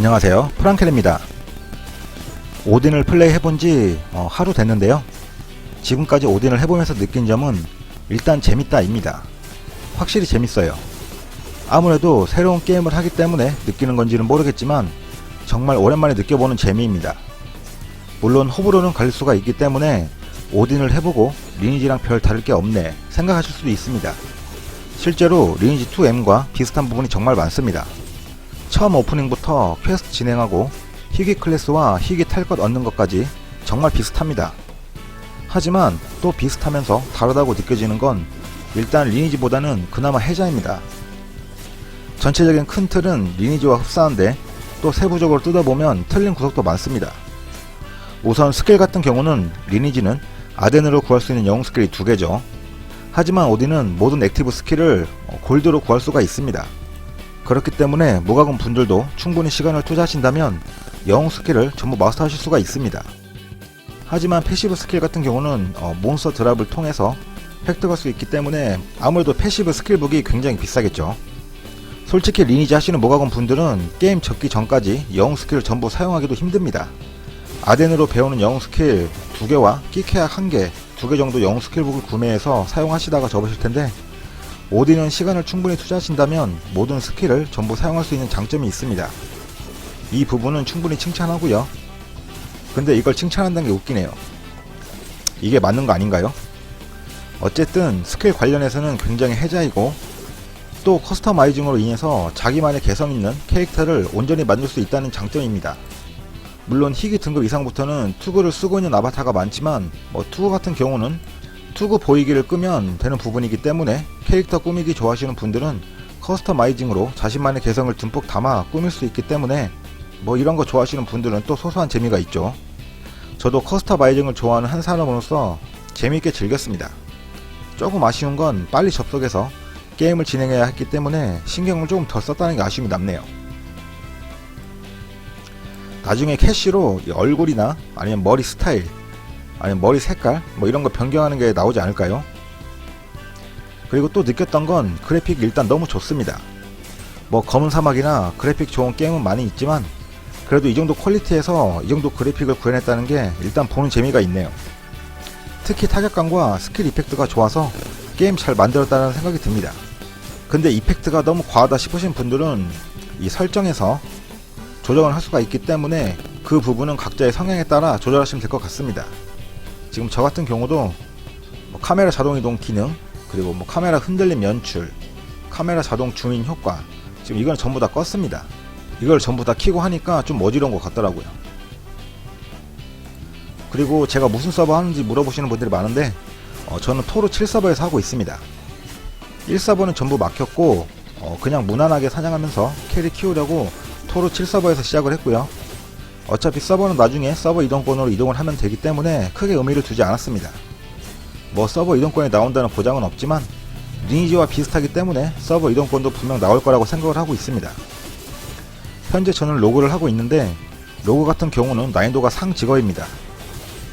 안녕하세요. 프랑켈입니다. 오딘을 플레이 해본 지 어, 하루 됐는데요. 지금까지 오딘을 해보면서 느낀 점은 일단 재밌다 입니다. 확실히 재밌어요. 아무래도 새로운 게임을 하기 때문에 느끼는 건지는 모르겠지만 정말 오랜만에 느껴보는 재미입니다. 물론 호불호는 갈릴 수가 있기 때문에 오딘을 해보고 리니지랑 별 다를 게 없네 생각하실 수도 있습니다. 실제로 리니지 2M과 비슷한 부분이 정말 많습니다 처음 오프닝부터 퀘스트 진행하고 희귀 클래스와 희귀 탈 것 얻는 것까지 정말 비슷합니다. 하지만 또 비슷하면서 다르다고 느껴지는 건 일단 리니지보다는 그나마 해자입니다. 전체적인 큰 틀은 리니지와 흡사한데 또 세부적으로 뜯어보면 틀린 구석도 많습니다. 우선 스킬 같은 경우는 리니지는 아덴으로 구할 수 있는 영웅 스킬이 두 개죠. 하지만 오딘은 모든 액티브 스킬을 골드로 구할 수가 있습니다. 그렇기 때문에 무과금 분들도 충분히 시간을 투자하신다면 영웅 스킬을 전부 마스터하실 수가 있습니다. 하지만 패시브 스킬 같은 경우는 어, 몬스터 드랍을 통해서 획득할 수 있기 때문에 아무래도 패시브 스킬북이 굉장히 비싸겠죠. 솔직히 리니지 하시는 모가금 분들은 게임 접기 전까지 영웅 스킬을 전부 사용하기도 힘듭니다. 아덴으로 배우는 영웅 스킬 2개와 끼케약 1개, 2개 정도 영웅 스킬북을 구매해서 사용하시다가 접으실 텐데 오딘은 시간을 충분히 투자하신다면 모든 스킬을 전부 사용할 수 있는 장점이 있습니다. 이 부분은 충분히 칭찬하고요. 근데 이걸 칭찬한다는 게 웃기네요. 이게 맞는 거 아닌가요? 어쨌든 스킬 관련해서는 굉장히 해자이고 또 커스터마이징으로 인해서 자기만의 개성 있는 캐릭터를 온전히 만들 수 있다는 장점입니다. 물론 희귀 등급 이상부터는 투구를 쓰고 있는 아바타가 많지만 뭐 투구 같은 경우는 투구 보이기를 끄면 되는 부분이기 때문에 캐릭터 꾸미기 좋아하시는 분들은 커스터마이징으로 자신만의 개성을 듬뿍 담아 꾸밀 수 있기 때문에 뭐 이런 거 좋아하시는 분들은 또 소소한 재미가 있죠. 저도 커스터마이징을 좋아하는 한 사람으로서 재미있게 즐겼습니다. 조금 아쉬운 건 빨리 접속해서 게임을 진행해야 했기 때문에 신경을 조금 더 썼다는 게 아쉬움이 남네요. 나중에 캐시로 이 얼굴이나 아니면 머리 스타일 아니면 머리 색깔 뭐 이런 거 변경하는 게 나오지 않을까요? 그리고 또 느꼈던 건 그래픽이 일단 너무 좋습니다. 뭐 검은 사막이나 그래픽 좋은 게임은 많이 있지만 그래도 이 정도 퀄리티에서 이 정도 그래픽을 구현했다는 게 일단 보는 재미가 있네요. 특히 타격감과 스킬 이펙트가 좋아서 게임 잘 만들었다는 생각이 듭니다. 근데 이펙트가 너무 과하다 싶으신 분들은 이 설정에서 조정을 할 수가 있기 때문에 그 부분은 각자의 성향에 따라 조절하시면 될 것 같습니다. 지금 저 같은 경우도 뭐 카메라 자동 이동 기능 그리고 뭐 카메라 흔들림 연출 카메라 자동 줌인 효과 지금 이건 전부 다 껐습니다. 이걸 전부 다 키고 하니까 좀 어지러운 것 같더라고요. 그리고 제가 무슨 서버 하는지 물어보시는 분들이 많은데 어, 저는 토르 7서버에서 하고 있습니다. 1서버는 전부 막혔고 어, 그냥 무난하게 사냥하면서 캐리 키우려고 토르 7서버에서 시작을 했고요 어차피 서버는 나중에 서버 이동권으로 이동을 하면 되기 때문에 크게 의미를 두지 않았습니다. 뭐 서버 이동권이 나온다는 보장은 없지만 리니지와 비슷하기 때문에 서버 이동권도 분명 나올 거라고 생각을 하고 있습니다. 현재 저는 로그를 하고 있는데 로그 같은 경우는 난이도가 상직어입니다.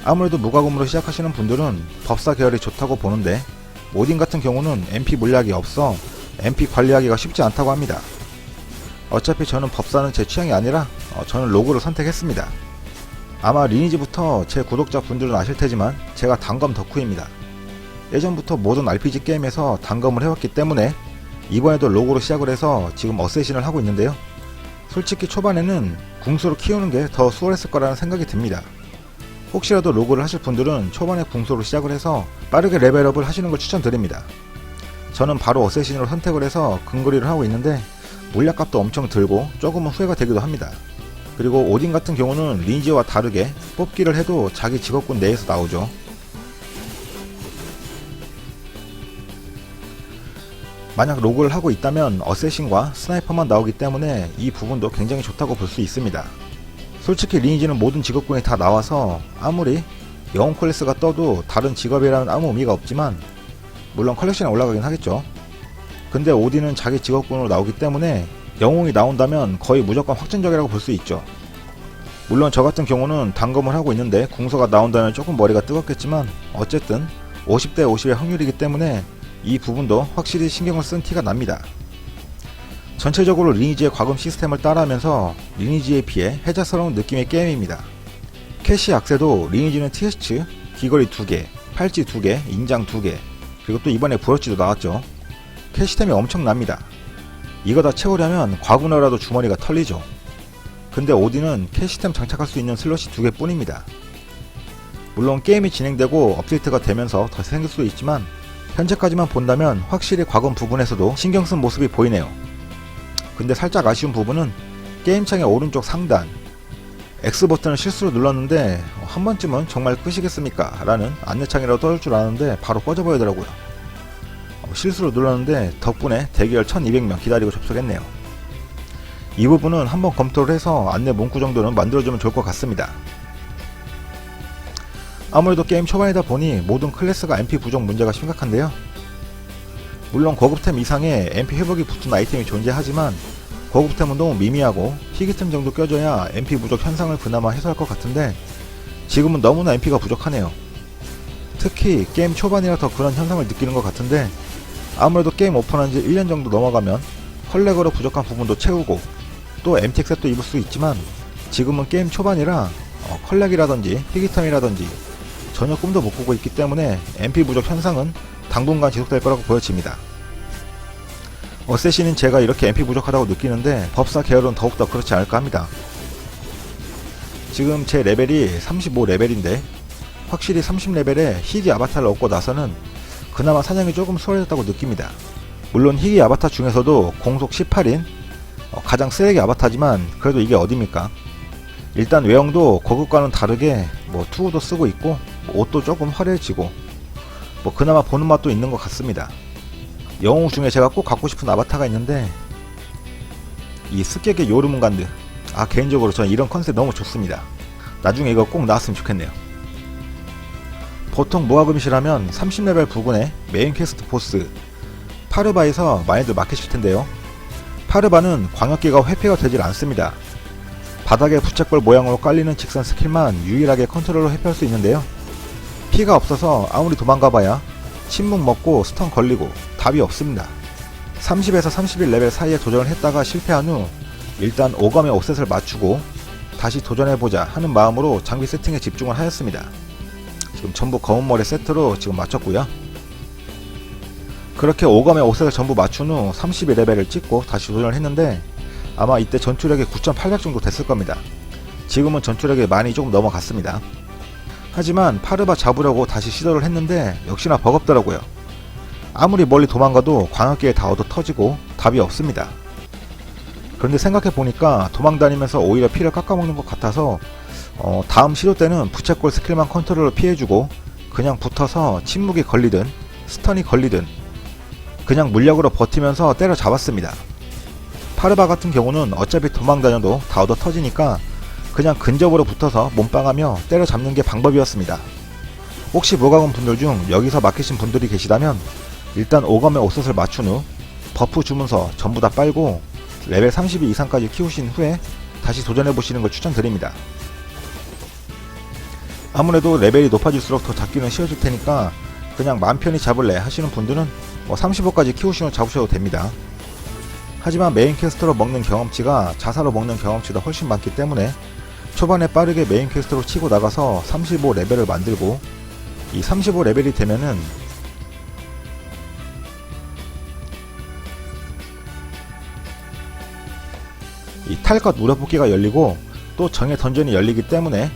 아무래도 무과금으로 시작하시는 분들은 법사 계열이 좋다고 보는데 오딘 같은 경우는 MP 물약이 없어 MP 관리하기가 쉽지 않다고 합니다. 어차피 저는 법사는 제 취향이 아니라 어, 저는 로그를 선택했습니다. 아마 리니지부터 제 구독자 분들은 아실 테지만 제가 단검 덕후입니다. 예전부터 모든 RPG 게임에서 단검을 해왔기 때문에 이번에도 로그로 시작을 해서 지금 어쌔신을 하고 있는데요. 솔직히 초반에는 궁수로 키우는 게 더 수월했을 거라는 생각이 듭니다. 혹시라도 로그를 하실 분들은 초반에 궁수로 시작을 해서 빠르게 레벨업을 하시는 걸 추천드립니다. 저는 바로 어쌔신으로 선택을 해서 근거리를 하고 있는데 물약값도 엄청 들고 조금은 후회가 되기도 합니다. 그리고 오딘 같은 경우는 리니지와 다르게 뽑기를 해도 자기 직업군 내에서 나오죠. 만약 로그를 하고 있다면 어쌔신과 스나이퍼만 나오기 때문에 이 부분도 굉장히 좋다고 볼 수 있습니다. 솔직히 리니지는 모든 직업군이 다 나와서 아무리 영웅 클래스가 떠도 다른 직업이라면 아무 의미가 없지만 물론 컬렉션에 올라가긴 하겠죠. 근데 오딘은 자기 직업군으로 나오기 때문에 영웅이 나온다면 거의 무조건 확정적이라고 볼 수 있죠. 물론 저 같은 경우는 단검을 하고 있는데 궁서가 나온다면 조금 머리가 뜨겁겠지만 어쨌든 50대 50의 확률이기 때문에 이 부분도 확실히 신경을 쓴 티가 납니다. 전체적으로 리니지의 과금 시스템을 따라하면서 리니지에 비해 해자스러운 느낌의 게임입니다. 캐시 악세도 리니지는 TS츠, 귀걸이 2개, 팔찌 2개, 인장 2개, 그리고 또 이번에 브러치도 나왔죠. 캐시템이 엄청납니다. 이거 다 채우려면 과구나라도 주머니가 털리죠. 근데 오디는 캐시템 장착할 수 있는 슬롯이 2개 뿐입니다. 물론 게임이 진행되고 업데이트가 되면서 더 생길 수도 있지만 현재까지만 본다면 확실히 과금 부분에서도 신경 쓴 모습이 보이네요. 근데 살짝 아쉬운 부분은 게임창의 오른쪽 상단 X 버튼을 실수로 눌렀는데 어, 한 번쯤은 정말 끄시겠습니까? 라는 안내창이라도 떠올 줄 알았는데 바로 꺼져버리더라고요. 어, 실수로 눌렀는데 덕분에 대기열 1200명 기다리고 접속했네요. 이 부분은 한번 검토를 해서 안내 문구 정도는 만들어주면 좋을 것 같습니다. 아무래도 게임 초반이다 보니 모든 클래스가 MP 부족 문제가 심각한데요. 물론 고급템 이상의 MP 회복이 붙은 아이템이 존재하지만 고급템은 너무 미미하고 희귀템 정도 껴줘야 MP 부족 현상을 그나마 해소할 것 같은데 지금은 너무나 MP가 부족하네요. 특히 게임 초반이라 더 그런 현상을 느끼는 것 같은데 아무래도 게임 오픈한 지 1년 정도 넘어가면 컬렉으로 부족한 부분도 채우고 또 MTX 셋도 입을 수 있지만 지금은 게임 초반이라 어, 컬렉이라든지 희귀템이라든지 전혀 꿈도 못 꾸고 있기 때문에 MP 부족 현상은 당분간 지속될 거라고 보여집니다. 어쌔신은 제가 이렇게 MP 부족하다고 느끼는데 법사 계열은 더욱더 그렇지 않을까 합니다. 지금 제 레벨이 35레벨인데 확실히 30레벨에 희귀 아바타를 얻고 나서는 그나마 사냥이 조금 수월해졌다고 느낍니다. 물론 희귀 아바타 중에서도 공속 18인 어, 가장 쓰레기 아바타지만 그래도 이게 어딥니까? 일단 외형도 고급과는 다르게 뭐 투구도 쓰고 있고 뭐 옷도 조금 화려해지고 뭐 그나마 보는 맛도 있는 것 같습니다. 영웅 중에 제가 꼭 갖고 싶은 아바타가 있는데 이 스케게 요르문간드 아 개인적으로 저는 이런 컨셉 너무 좋습니다. 나중에 이거 꼭 나왔으면 좋겠네요. 보통 무화금이시라면 30레벨 부근에 메인 퀘스트 보스 파르바에서 많이들 맡기실 텐데요. 파르바는 광역기가 회피가 되질 않습니다. 바닥에 부채꼴 모양으로 깔리는 직선 스킬만 유일하게 컨트롤로 회피할 수 있는데요. 피가 없어서 아무리 도망가봐야 침묵 먹고 스턴 걸리고 답이 없습니다. 30에서 31레벨 사이에 도전을 했다가 실패한 후 일단 오검의 옵셋을 맞추고 다시 도전해보자 하는 마음으로 장비 세팅에 집중을 하였습니다. 지금 전부 검은 머리 세트로 지금 맞췄고요. 그렇게 오검의 옵셋을 전부 맞춘 후 32레벨을 찍고 다시 도전을 했는데 아마 이때 전투력이 9,800 정도 됐을 겁니다. 지금은 전투력이 많이 조금 넘어갔습니다. 하지만 파르바 잡으려고 다시 시도를 했는데 역시나 버겁더라고요. 아무리 멀리 도망가도 광역기에 다 얻어 터지고 답이 없습니다. 그런데 생각해 보니까 도망다니면서 오히려 피를 깎아먹는 것 같아서 어, 다음 시도 때는 부채꼴 스킬만 컨트롤을 피해주고 그냥 붙어서 침묵이 걸리든 스턴이 걸리든 그냥 물력으로 버티면서 때려잡았습니다. 파르바 같은 경우는 어차피 도망다녀도 다 얻어 터지니까 그냥 근접으로 붙어서 몸빵하며 때려잡는 게 방법이었습니다. 혹시 무과금 분들 중 여기서 막히신 분들이 계시다면 일단 5검의 옷옷을 맞춘 후 버프 주문서 전부 다 빨고 레벨 32 이상까지 키우신 후에 다시 도전해 보시는 걸 추천드립니다. 아무래도 레벨이 높아질수록 더 잡기는 쉬워질 테니까 그냥 맘 편히 잡을래 하시는 분들은 뭐 35까지 키우시면 잡으셔도 됩니다. 하지만 메인 퀘스트로 먹는 경험치가 자사로 먹는 경험치보다 훨씬 많기 때문에 초반에 빠르게 메인 퀘스트로 치고 나가서 35 레벨을 만들고 이 35 레벨이 되면은 이 탈것 무료뽑기가 열리고 또 정의 던전이 열리기 때문에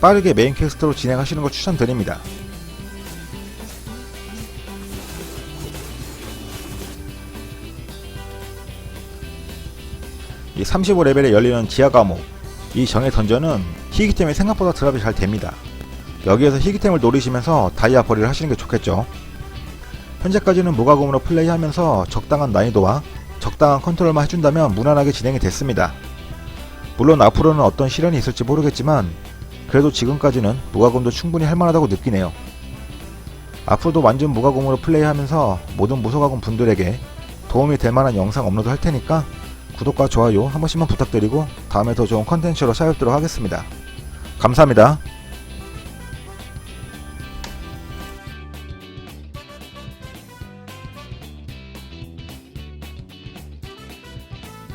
빠르게 메인 퀘스트로 진행하시는 걸 추천드립니다. 이 35레벨에 열리는 지하 과목 이 정의 던전은 희귀템이 생각보다 드랍이 잘 됩니다. 여기에서 희귀템을 노리시면서 다이아 벌이를 하시는 게 좋겠죠. 현재까지는 무과금으로 플레이하면서 적당한 난이도와 적당한 컨트롤만 해준다면 무난하게 진행이 됐습니다. 물론 앞으로는 어떤 시련이 있을지 모르겠지만 그래도 지금까지는 무과금도 충분히 할만하다고 느끼네요. 앞으로도 완전 무과금으로 플레이하면서 모든 무소과금 분들에게 도움이 될 만한 영상 업로드 할 테니까 구독과 좋아요 한 번씩만 부탁드리고 다음에 더 좋은 컨텐츠로 찾아뵙도록 하겠습니다. 감사합니다.